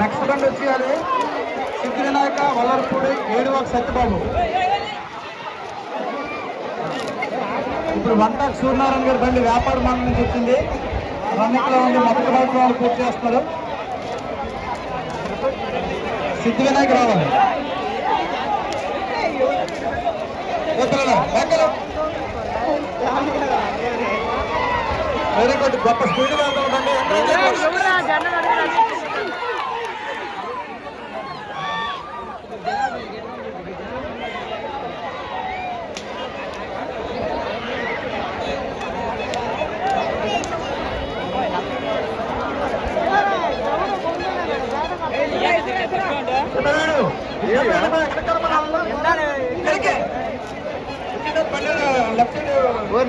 Next బండి వచ్చేయాలి. సిద్ధి వినాయక వల్లరపూడి ఏడువాక సత్యబాబు. ఇప్పుడు వంటాక్ సూర్యనారాయణ గారి బండి వ్యాపార మండలి నుంచి వచ్చింది. రన్నింగ్లో ఉంది మొదటి బైక్ పూర్తి చేస్తున్నారు. సిద్ధి వినాయక రావాలి. వెరీ గుడ్ గొప్ప స్పీడ్ వెళ్తుందండి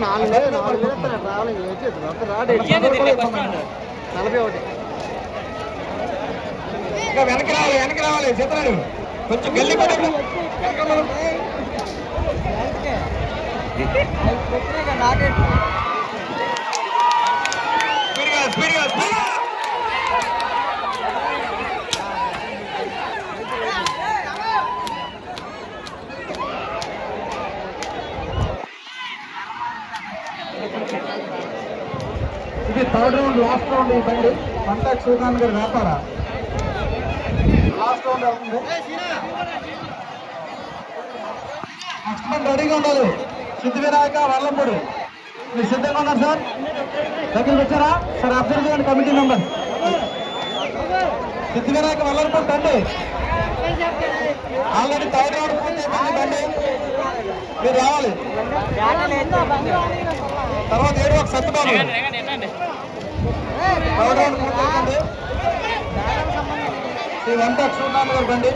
నాలుగు వేలు నాలుగు వేలు రావాలి వచ్చేది ఒక రాడు నలభై ఒకటి. ఇంకా వెనక్కి రావాలి వెనక్కి రావాలి చిత్రాలు కొంచెం గల్లి పడండి ఇది థర్డ్ రౌండ్ లాస్ట్ రౌండ్ ఈ బండి పంటాక్ సూర్యనారాయణ గారి వ్యాపార? లాస్ట్ రౌండ్ అవుతుంది నెక్స్ట్ బండి రెడీగా ఉండాలి. సిద్ధి వినాయక వల్లంపూడి మీరు సిద్ధంగా ఉన్నారు సార్? దగ్గరికి వచ్చారా? సార్ అబ్జర్వ్ చేయండి కమిటీ మెంబర్. సిద్ధి వినాయక వల్లంపూడి బండి ఆల్రెడీ థర్డ్ రౌండ్ పూర్తి బండి మీరు రావాలి. తర్వాత ఏడు ఒక సత్యబాబు వెంకట సూర్యనారాయణ గారి బండి.